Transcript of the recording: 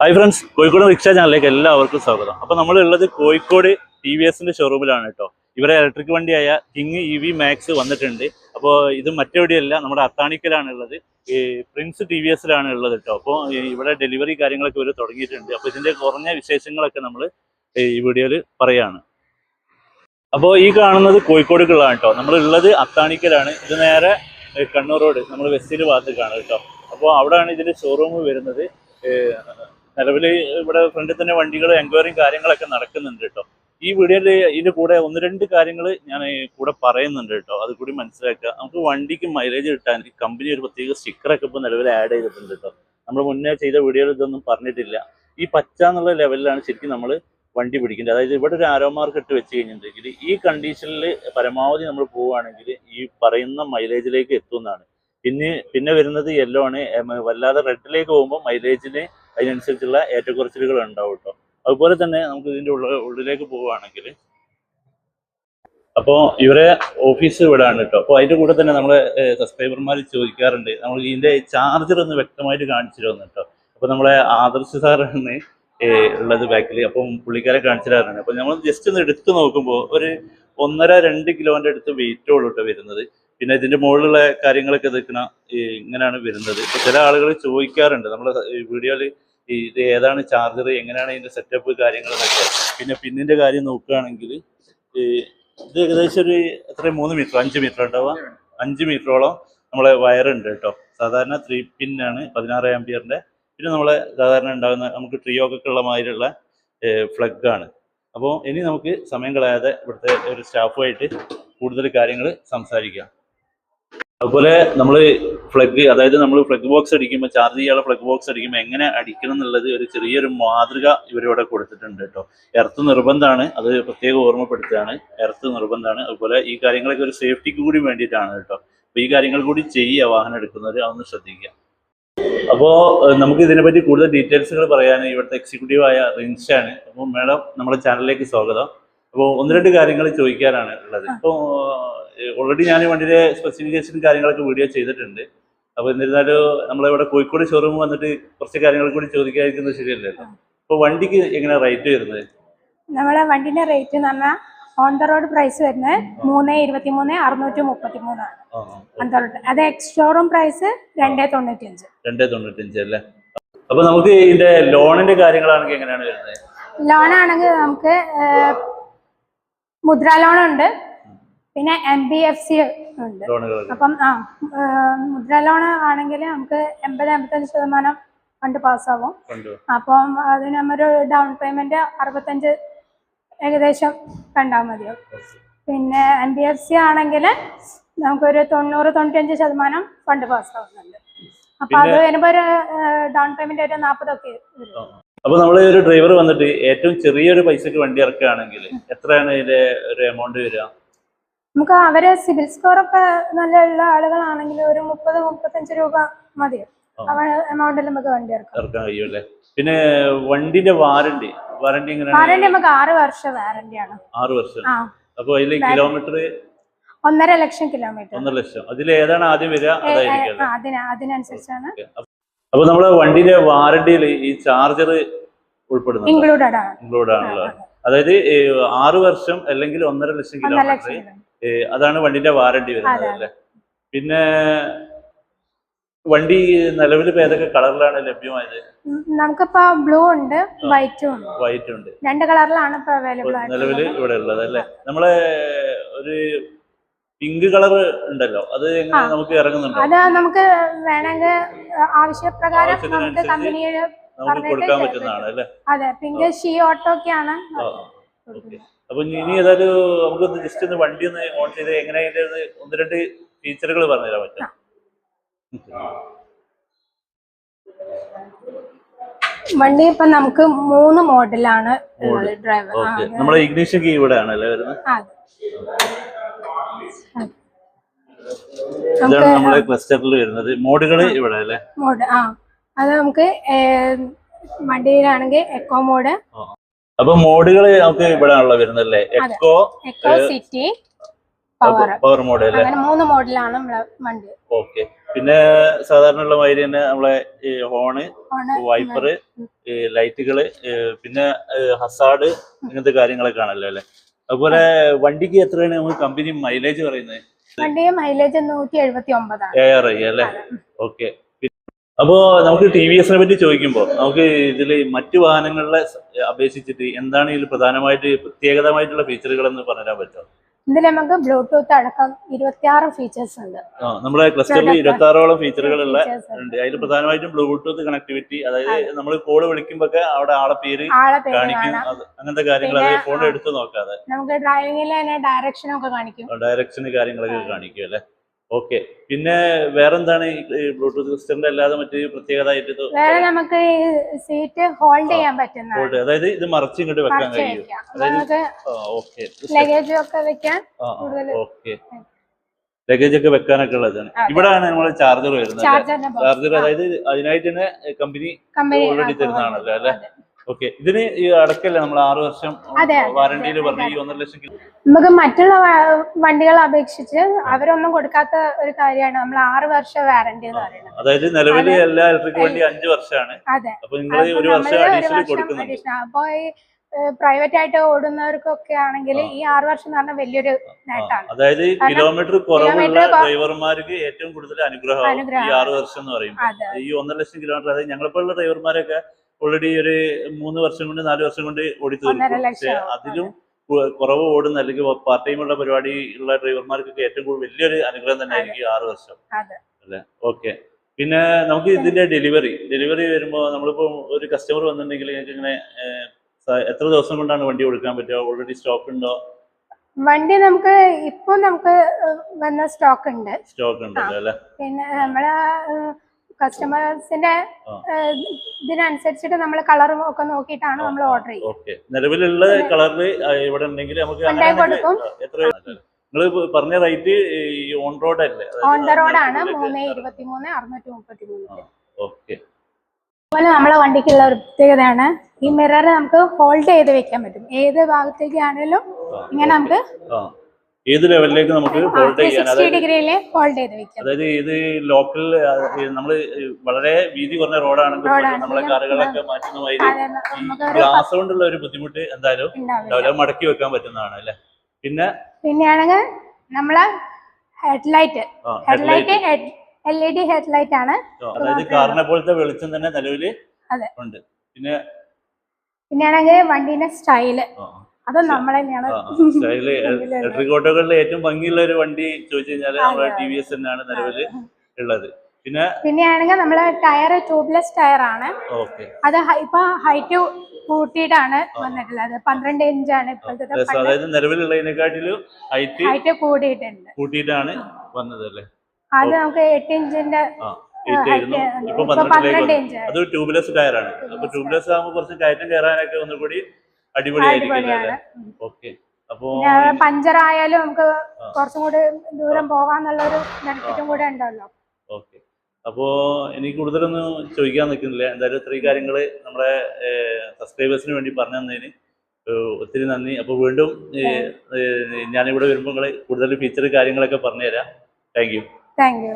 Hi friends Kozhikode rickshaw ചാനലിലേക്ക് എല്ലാവർക്കും സ്വാഗതം. അപ്പോൾ നമ്മൾ ഉള്ളത് കോഴിക്കോട് ടി വി എസിന്റെ ഷോറൂമിലാണ് കേട്ടോ ഇവരെ ഇലക്ട്രിക് വണ്ടിയായ കിങ് ഇ വി മാക്സ് വന്നിട്ടുണ്ട്. അപ്പോൾ ഇത് മറ്റെവിടെയല്ല നമ്മുടെ അത്താണിക്കലാണ് ഉള്ളത്. ഈ പ്രിൻസ് ടി വി എസിലാണ് ഉള്ളത് കേട്ടോ അപ്പോൾ ഇവിടെ ഡെലിവറി കാര്യങ്ങളൊക്കെ ഇവർ തുടങ്ങിയിട്ടുണ്ട്. അപ്പോൾ ഇതിന്റെ കുറഞ്ഞ വിശേഷങ്ങളൊക്കെ നമ്മൾ ഈ വീഡിയോയിൽ പറയാണ്. അപ്പോൾ ഈ കാണുന്നത് കോഴിക്കോടുകളാണ് കേട്ടോ നമ്മൾ ഉള്ളത് അത്താണിക്കലാണ്. ഇത് നേരെ കണ്ണൂർ റോഡ് നമ്മൾ വെസ്റ്റിൽ ഭാഗത്തേക്കാണ് കേട്ടോ അപ്പോൾ അവിടെയാണ് ഇതിന്റെ ഷോറൂം വരുന്നത്. നിലവിൽ ഇവിടെ ഫ്രണ്ടിൽ തന്നെ വണ്ടികൾ എൻക്വയറിയും കാര്യങ്ങളൊക്കെ നടക്കുന്നുണ്ട് കേട്ടോ. ഈ വീഡിയോയിൽ ഇതിന്റെ കൂടെ ഒന്ന് രണ്ട് കാര്യങ്ങൾ ഞാൻ കൂടെ പറയുന്നുണ്ട് കേട്ടോ. അത് കൂടി മനസ്സിലാക്കുക. നമുക്ക് വണ്ടിക്ക് മൈലേജ് കിട്ടാൻ കമ്പനി ഒരു പ്രത്യേക സ്റ്റിക്കറൊക്കെ ഇപ്പോൾ നിലവിൽ ആഡ് ചെയ്തിട്ടുണ്ട് കേട്ടോ. നമ്മൾ മുന്നേ ചെയ്ത വീഡിയോയിൽ ഇതൊന്നും പറഞ്ഞിട്ടില്ല. ഈ പച്ച എന്നുള്ള ലെവലിലാണ് ശരിക്കും നമ്മൾ വണ്ടി പിടിക്കേണ്ടത്. അതായത് ഇവിടെ ഒരു ആരോ മാർക്ക് ഇട്ട് വെച്ച് കഴിഞ്ഞിട്ടുണ്ടെങ്കിൽ ഈ കണ്ടീഷനിൽ പരമാവധി നമ്മൾ പോവുകയാണെങ്കിൽ ഈ പറയുന്ന മൈലേജിലേക്ക് എത്തുന്നതാണ്. പിന്നെ പിന്നെ വരുന്നത് യെല്ലോ ആണ്. വല്ലാതെ റെഡിലേക്ക് പോകുമ്പോൾ മൈലേജിന് അതിനനുസരിച്ചുള്ള ഏറ്റക്കുറച്ചിലുകൾ ഉണ്ടാവും കേട്ടോ. അതുപോലെ തന്നെ നമുക്ക് ഇതിന്റെ ഉള്ള ഉള്ളിലേക്ക് പോവുകയാണെങ്കിൽ. അപ്പോൾ ഇവരെ ഓഫീസ് ആണ് കേട്ടോ. അപ്പോൾ അതിന്റെ കൂടെ തന്നെ നമ്മളെ സബ്സ്ക്രൈബർമാർ ചോദിക്കാറുണ്ട്. നമ്മൾ ഇതിന്റെ ചാർജർ ഒന്ന് വ്യക്തമായിട്ട് കാണിച്ചു തരുന്നു കേട്ടോ. അപ്പോൾ നമ്മളെ ആദർശ് സാറാണ് ഉള്ളത് ബാക്കിൽ അപ്പം പുള്ളിക്കാരെ കാണിച്ചു തരാറുണ്ട് അപ്പോൾ നമ്മൾ ജസ്റ്റ് ഒന്ന് എടുത്ത് നോക്കുമ്പോൾ ഒരു ഒന്നര രണ്ട് കിലോന്റെ അടുത്ത് വെയിറ്റ് ഉള്ളൂ കേട്ടോ വരുന്നത്. പിന്നെ ഇതിന്റെ മുകളിലുള്ള കാര്യങ്ങളൊക്കെ നിൽക്കുന്ന ഇങ്ങനെയാണ് വരുന്നത്. ചില ആളുകൾ ചോദിക്കാറുണ്ട്. നമ്മളെ വീഡിയോയിൽ ഇത് ഏതാണ് ചാർജർ എങ്ങനെയാണ് ഇതിന്റെ സെറ്റപ്പ് കാര്യങ്ങളൊക്കെ പിന്നെ പിന്നിന്റെ കാര്യം നോക്കുകയാണെങ്കിൽ ഇത് ഏകദേശം ഒരു എത്ര മൂന്ന് മീറ്റർ അഞ്ച് മീറ്റർ ഉണ്ടാവുക. അഞ്ച് മീറ്ററോളം നമ്മളെ വയറുണ്ട് കേട്ടോ. സാധാരണ ത്രീ പിന്നാണ് പതിനാറ് ആംപിയറിന്റെ പിന്നെ നമ്മളെ സാധാരണ ഉണ്ടാകുന്ന നമുക്ക് ട്രിയോ ഒക്കെ ഉള്ള മാതിരിയുള്ള ഫ്ലഗാണ് അപ്പോൾ ഇനി നമുക്ക് സമയം കളയാതെ ഇവിടുത്തെ ഒരു സ്റ്റാഫുമായിട്ട് കൂടുതൽ കാര്യങ്ങൾ സംസാരിക്കാം. അതുപോലെ നമ്മൾ ഫ്ലഗ് അതായത് നമ്മൾ ഫ്ലഗ് ബോക്സ് അടിക്കുമ്പോൾ ചാർജ് ചെയ്യാനുള്ള ഫ്ലഗ് ബോക്സ് അടിക്കുമ്പോൾ എങ്ങനെ അടിക്കണം എന്നുള്ളത് ഒരു ചെറിയൊരു മാതൃക ഇവരിവിടെ കൊടുത്തിട്ടുണ്ട് കേട്ടോ. എർത്ത് നിർബന്ധമാണ് അത് പ്രത്യേകം ഓർമ്മപ്പെടുത്തുകയാണ്. എർത്ത് നിർബന്ധമാണ്. അതുപോലെ ഈ കാര്യങ്ങളൊക്കെ ഒരു സേഫ്റ്റിക്ക് കൂടി വേണ്ടിയിട്ടാണ് കേട്ടോ. അപ്പോൾ ഈ കാര്യങ്ങൾ കൂടി ചെയ്യുക വാഹനം എടുക്കുന്നവർ അതൊന്ന് ശ്രദ്ധിക്കുക. അപ്പോൾ നമുക്ക് ഇതിനെപ്പറ്റി കൂടുതൽ ഡീറ്റെയിൽസുകൾ പറയാൻ ഇവിടുത്തെ എക്സിക്യൂട്ടീവായ റിൻഷാണ്. അപ്പോൾ മാഡം നമ്മുടെ ചാനലിലേക്ക് സ്വാഗതം. അപ്പോൾ ഒന്ന് രണ്ട് കാര്യങ്ങൾ ചോദിക്കാനാണ് ഉള്ളത്. ഇപ്പോൾ ഓൾറെഡി ഞാൻ വണ്ടിയുടെ സ്പെസിഫിക്കേഷൻ കാര്യങ്ങളൊക്കെ വീഡിയോ ചെയ്തിട്ടുണ്ട്. അപ്പോൾ എന്നിരുന്നാലും നമ്മളിവിടെ കോഴിക്കോട് ഷോറൂം വന്നിട്ട് കുറച്ച് കാര്യങ്ങൾ കൂടി ചോദിക്കാതിരിക്കുന്നത് ശരിയല്ലല്ലോ അപ്പോൾ വണ്ടിക്ക് എങ്ങനെ റേറ്റ് വരുന്നത്? നമ്മളെ വണ്ടിന്റെ റേറ്റ് എന്ന് പറഞ്ഞാൽ ഓൺ ദ റോഡ് പ്രൈസ് വരുന്നത് മൂന്ന് ഇരുപത്തി മൂന്ന് അറുന്നൂറ്റി മുപ്പത്തി മൂന്നാണ് ഓൺ ദ റോഡ് അത് എക്സ് ഷോറൂം പ്രൈസ് രണ്ടേ തൊണ്ണൂറ്റി അഞ്ച് രണ്ടേ തൊണ്ണൂറ്റഞ്ച് അല്ലേ? അപ്പൊ നമുക്ക് ഇതിന്റെ ലോണിന്റെ കാര്യങ്ങളാണെങ്കിൽ എങ്ങനെയാണ് വരുന്നത്? ലോൺ ആണെങ്കിൽ നമുക്ക് മുദ്ര ലോൺ ഉണ്ട്. പിന്നെ എം ബി എഫ് സി ഉണ്ട്. അപ്പം ആ മുദ്ര ലോൺ ആണെങ്കിൽ നമുക്ക് എൺപത് എൺപത്തഞ്ച് ശതമാനം ഫണ്ട് പാസ്സാവും. അപ്പം അതിന് നമ്മൊരു ഡൗൺ പേയ്മെന്റ് അറുപത്തഞ്ച് ഏകദേശം കണ്ടാൽ മതിയാവും. പിന്നെ എൻ ബി എഫ് സി ആണെങ്കിൽ നമുക്കൊരു തൊണ്ണൂറ് തൊണ്ണൂറ്റഞ്ച് ശതമാനം ഫണ്ട് പാസ്സാവുന്നുണ്ട്. അപ്പൊ അത് വരുമ്പോ ഒരു ഡൗൺ പേയ്മെന്റ് ഒരു നാൽപ്പതൊക്കെ അപ്പൊ നമ്മൾ ഒരു ഡ്രൈവർ വന്നിട്ട് ഏറ്റവും ചെറിയൊരു പൈസക്ക് വണ്ടി ഇറക്കുകയാണെങ്കിൽ എത്രയാണ് ഇതിന്റെ ഒരു എമൗണ്ട് വരിക? നമുക്ക് അവർ സിവിൽ സ്കോർ ഒക്കെ നല്ല ഉള്ള ആളുകളാണെങ്കിൽ ഒരു മുപ്പത് മുപ്പത്തഞ്ച് രൂപ മതി. എമൗണ്ടിൽ നമുക്ക് വണ്ടി ഇറക്കാം. ഇറക്കാൻ കഴിയുമല്ലേ? പിന്നെ വണ്ടിന്റെ വാറണ്ടി വാറണ്ടി വാറണ്ടി നമുക്ക് ആറ് വർഷം വാറണ്ടി ആണ്. ആറ് വർഷം. അപ്പൊ അതിൽ കിലോമീറ്റർ ഒന്നര ലക്ഷം കിലോമീറ്റർ ഒന്നര ലക്ഷം. അതിൽ ഏതാണ് ആദ്യം വരിക? അതിനനുസരിച്ചാണ്. അപ്പൊ- നമ്മളെ വണ്ടിന്റെ വാറണ്ടിയിൽ ഈ ചാർജർ ഉൾപ്പെടുന്നു ഇൻക്ലൂഡഡ് ആണ്. ഇൻക്ലൂഡ് ആണല്ലോ അതായത് ആറ് വർഷം അല്ലെങ്കിൽ ഒന്നര ലക്ഷം കിലോമീറ്റർ അതാണ് വണ്ടിന്റെ വാറണ്ടി വരുന്നത് അല്ലേ? പിന്നെ വണ്ടി നിലവിൽ ഏതൊക്കെ കളറിലാണ് ലഭ്യമായത്? നമുക്കിപ്പോ ബ്ലൂ ഉണ്ട് വൈറ്റും ഉണ്ട്. വൈറ്റ് ഉണ്ട്. രണ്ട് കളറിലാണ് ഇപ്പൊ അവൈലബിൾ നിലവിൽ ഇവിടെ ഉള്ളത് അല്ലേ? നമ്മളെ ഒരു പിങ്ക് കളർ ഉണ്ടല്ലോ അത് എങ്ങനെ നമുക്ക് ഇറങ്ങുന്നുണ്ടോ? അത് നമുക്ക് വേണമെങ്കിൽ ആവശ്യപ്രകാരം നമുക്ക് കമ്പനിയിൽ നമുക്ക് കൊടുക്കാൻ പറ്റുന്നതാണ് അല്ലേ? അതെ പിങ്ക് ഷീ ഓട്ടോ ഒക്കെയാണ്. അപ്പൊ ഇനി ഏതായാലും നമുക്കൊന്ന് ജസ്റ്റ് ഒന്ന് വണ്ടി ഒന്ന് ഓൺ ചെയ്ത് എങ്ങനെ അതിന്റെ ഒന്ന് രണ്ട് ഫീച്ചറുകൾ പറഞ്ഞുതരാൻ പറ്റും. വണ്ടി ഇപ്പൊ നമുക്ക് മൂന്ന് മോഡലാണ് ഡ്രൈവർ നമ്മളെ ഇഗ്നീഷൻ കീ ഇവിടെ ആണല്ലേ വരുന്നത്. ഇതാണ് നമ്മളെ ക്ലസ്റ്ററിൽ വരുന്നത്. മോഡുകൾ ഇവിടെ അല്ലേ? മോഡ് ആ. അത് നമുക്ക് വണ്ടിയിലാണെങ്കിൽ എക്കോ മോഡ് അപ്പൊ മോഡുകൾ നമുക്ക് ഇവിടെ ആണല്ലോ വരുന്നല്ലേ eco eco city power power mode അല്ലേ? മൂന്ന് മോഡലാണ് നമ്മളെ വണ്ടി. ഓക്കെ പിന്നെ സാധാരണ ഉള്ള മാതിരി തന്നെ നമ്മളെ ഹോണ് വൈപ്പർ വൈപ്പറ് ലൈറ്റുകൾ പിന്നെ ഹസാഡ് ഇങ്ങനത്തെ കാര്യങ്ങളൊക്കെ ആണല്ലോ അല്ലെ? അതുപോലെ വണ്ടിക്ക് എത്രയാണ് നമ്മൾ കമ്പനി മൈലേജ് പറയുന്നത്? വണ്ടിയുടെ മൈലേജ് നൂറ്റി എഴുപത്തി ഒമ്പതാണ്. ഐ അല്ലേ? ഓക്കെ അപ്പോ നമുക്ക് ടി വി എസിനെ പറ്റി ചോദിക്കുമ്പോൾ നമുക്ക് ഇതിൽ മറ്റു വാഹനങ്ങളെ അപേക്ഷിച്ചിട്ട് എന്താണ് ഇതിൽ പ്രധാനമായിട്ട് പ്രത്യേകതമായിട്ടുള്ള ഫീച്ചറുകൾ എന്ന് പറയാൻ പറ്റുമോ ഇതിൽ നമുക്ക് ബ്ലൂടൂത്ത് അടക്കം ഇരുപത്തിയാറ് ഫീച്ചേഴ്സ് ഉണ്ട്. നമ്മുടെ ക്ലസ്റ്ററിൽ ഇരുപത്തി ആറോളം ഫീച്ചറുകളുള്ള ഉള്ള ഉണ്ട്. അതിൽ പ്രധാനമായിട്ടും ബ്ലൂടൂത്ത് കണക്ടിവിറ്റി അതായത് നമ്മൾ കോൾ വിളിക്കുമ്പോ അവിടെ ആളെ പേര് കാണിക്കും. അങ്ങനത്തെ കാര്യങ്ങൾ ഫോൺ. എടുത്ത് നോക്കാതെ. നമുക്ക് ഡ്രൈവിംഗിൽ തന്നെ ഡയറക്ഷൻ ഒക്കെ കാണിക്കും. ഡയറക്ഷൻ കാര്യങ്ങളൊക്കെ കാണിക്കും അല്ലെ? ഓക്കെ. പിന്നെ വേറെന്താണ് ഈ ബ്ലൂടൂത്ത് സിസ്റ്ററിന്റെ അല്ലാതെ മറ്റൊരു പ്രത്യേകത ആയിട്ട് വേറെ നമുക്ക് സീറ്റ് ഹോൾഡ് ചെയ്യാൻ പറ്റുന്ന ഹോൾഡ് അതായത് ഇത് മറച്ച് ഇങ്ങോട്ട് വെക്കാൻ കഴിയും. അതായത് ഓക്കെ. ലഗേജ് ഒക്കെ വെക്കാൻ ഓക്കെ. ലഗേജ് ഒക്കെ വെക്കാനൊക്കെ ഉള്ളതാണ്. ഇവിടെയാണ് നമ്മുടെ ചാർജർ വരുന്നത് ചാർജർ അതായത് അതിനായിട്ട് തന്നെ കമ്പനി ഓൾറെഡി തരുന്നതാണല്ലോ അല്ലെ? ഓക്കെ. ഇതിന് അടക്കല്ലേ നമ്മൾ ആറു വർഷം വാറണ്ടിയിൽ പറഞ്ഞു ഈ ഒന്നര ലക്ഷം നമുക്ക് മറ്റുള്ള വണ്ടികളെ അപേക്ഷിച്ച് അവരൊന്നും കൊടുക്കാത്ത ഒരു കാര്യമാണ് നമ്മൾ ആറ് വർഷം വാറണ്ടി എന്ന് പറയുന്നത്. അതായത് നിലവിൽ എല്ലാ ഇലക്ട്രിക് വണ്ടി അഞ്ചു വർഷമാണ് അപ്പൊ നിങ്ങൾ ഒരു വർഷം നമ്മൾ ഒരു അഡീഷണൽ കൊടുക്കുന്നുണ്ട്. അപ്പൊ ഈ പ്രൈവറ്റ് ആയിട്ട് ഓടുന്നവർക്കൊക്കെ ആണെങ്കിൽ ഈ ആറ് വർഷം എന്ന് പറഞ്ഞാൽ വലിയൊരു നേട്ടമാണ്. അതായത് കിലോമീറ്റർ കുറവുള്ള ഡ്രൈവർമാർക്ക് ഏറ്റവും കൂടുതൽ അനുഗ്രഹം ഈ ആറു വർഷം എന്ന് പറയുമ്പോൾ. ഈ ഒന്നര ലക്ഷം കിലോമീറ്റർ അതായത് ഞങ്ങളെപ്പോലുള്ള ഡ്രൈവർമാരൊക്കെ ഓൾറെഡി ഒരു മൂന്ന് വർഷം കൊണ്ട് നാല് വർഷം കൊണ്ട് ഓടി പക്ഷേ അതിലും കുറവ് ഓടുന്ന അല്ലെങ്കിൽ പാർട്ട് ടൈം ഉള്ള പരിപാടി ഉള്ള ഡ്രൈവർമാർക്കൊക്കെ ഏറ്റവും കൂടുതൽ വലിയൊരു അനുഗ്രഹം തന്നെ ആയിരിക്കും ആറ് വർഷം. അല്ലെ? ഓക്കെ പിന്നെ നമുക്ക് ഇതിന്റെ ഡെലിവറി ഡെലിവറി വരുമ്പോൾ നമ്മളിപ്പോ ഒരു കസ്റ്റമർ വന്നിട്ടുണ്ടെങ്കിൽ നിങ്ങൾക്ക് ഇങ്ങനെ എത്ര ദിവസം കൊണ്ടാണ് വണ്ടി കൊടുക്കാൻ പറ്റുക? ഓൾറെഡി സ്റ്റോക്ക് ഉണ്ടോ? വണ്ടി നമുക്ക് ഇപ്പൊ നമുക്ക് വന്ന സ്റ്റോക്ക് ഉണ്ട്. സ്റ്റോക്ക് ഉണ്ടല്ലോ? അല്ലെ? പിന്നെ നമ്മളെ കസ്റ്റമേഴ്സിന്റെ. ഇതിനനുസരിച്ചിട്ട് നമ്മൾ കളർ ഒക്കെ നോക്കിയിട്ടാണ് നമ്മൾ ഓർഡർ ചെയ്യുന്നത്. നിലവിലുള്ള കളറിൽ ഇവിടെ ഉണ്ടെങ്കിൽ നമുക്ക് കൊടുക്കും. നിങ്ങൾ പറഞ്ഞ റേറ്റ് ഓൺ റോഡ് അല്ലേ? ഓൺ ദ റോഡ് ആണ് മൂന്ന് ഇരുപത്തി മൂന്ന് അറുന്നൂറ്റി മുപ്പത്തി മൂന്ന് ഓക്കെ അതുപോലെ നമ്മളെ വണ്ടിക്കുള്ള ഒരു പ്രത്യേകതയാണ് ഈ മിറർ നമുക്ക് ഹോൾഡ് ചെയ്ത് വെക്കാൻ പറ്റും. ഏത് ഭാഗത്തേക്ക് ആണെങ്കിലും ഇങ്ങനെ നമുക്ക് ഏത് ലെവലിലേക്ക് നമുക്ക് ഹോൾഡ് ചെയ്യാൻ? അതായത് ഇത് ലോക്കൽ നമ്മൾ വളരെ വീതി കുറഞ്ഞ റോഡാണെങ്കിൽ നമ്മളെ കാറുകളൊക്കെ മാറ്റുന്ന ഗ്ലാസ് കൊണ്ടുള്ള ഒരു ബുദ്ധിമുട്ട് എന്തായാലും ഉണ്ടാവില്ല. മടക്കി വെക്കാൻ പറ്റുന്നതാണ് അല്ലെ? പിന്നെ? പിന്നെയാണെങ്കിൽ നമ്മളെ headlight headlight. L E D headlight ആണ്. അതായത് കാറിനെ പോലത്തെ വെളിച്ചം തന്നെ നിലവിൽ ഉണ്ട്. പിന്നെ? പിന്നെയാണെങ്കിൽ വണ്ടീന്റെ സ്റ്റൈൽ അത് നമ്മളെന്നെയാണ്. സ്റ്റൈൽ ഇലക്ട്രിക് ഏറ്റവും ഭംഗിയുള്ള ഒരു വണ്ടി ചോദിച്ചു കഴിഞ്ഞാൽ നമ്മുടെ ടി വി എസ് തന്നെയാണ് നിലവിൽ ഉള്ളത്. പിന്നെ പിന്നെയാണെങ്കിൽ നമ്മളെ ടയർ ട്യൂബ്ലെസ് ടയർ ആണ് അത് ഇപ്പൊ ഹൈറ്റ് കൂട്ടിയിട്ടാണ് വന്നിട്ടുള്ളത്. പന്ത്രണ്ട് ഇഞ്ചാണ് ഇപ്പോഴത്തെ അതായത് നിലവിലുള്ളതിനെക്കാട്ടിലും ഹൈറ്റ് ഹൈറ്റ് കൂടിയിട്ടുണ്ട്. കൂട്ടിയിട്ടാണ് വന്നത് അല്ലേ അത് നമുക്ക് എട്ട് ഇഞ്ചിന്റെ ഇപ്പൊ പന്ത്രണ്ട് അത് ട്യൂബ്ലെസ് ടയറാണ്. അപ്പൊ ട്യൂബ്ലെസ് ആകുമ്പോൾ കുറച്ച് കയറ്റം കയറാനൊക്കെ ഒന്നുകൂടി അടിപൊളിയാണ്. ഓക്കെ. അപ്പോ ആയാലും നമുക്ക്. കുറച്ചും കൂടി ദൂരം പോവാന്നുള്ള ഒരു ബെനിഫിറ്റും കൂടെ ഉണ്ടല്ലോ. ഓക്കെ. അപ്പോ എനിക്ക് കൂടുതലൊന്നും ചോദിക്കാൻ നിൽക്കുന്നില്ല. എന്തായാലും ഇത്രയും കാര്യങ്ങൾ നമ്മുടെ സബ്സ്ക്രൈബേഴ്സിന് വേണ്ടി പറഞ്ഞു തന്നതിന് ഒത്തിരി നന്ദി. അപ്പോൾ വീണ്ടും ഞാനിവിടെ വരുമ്പോൾ നിങ്ങൾ കൂടുതൽ ഫീച്ചർ കാര്യങ്ങളൊക്കെ പറഞ്ഞുതരാം. Thank you thank you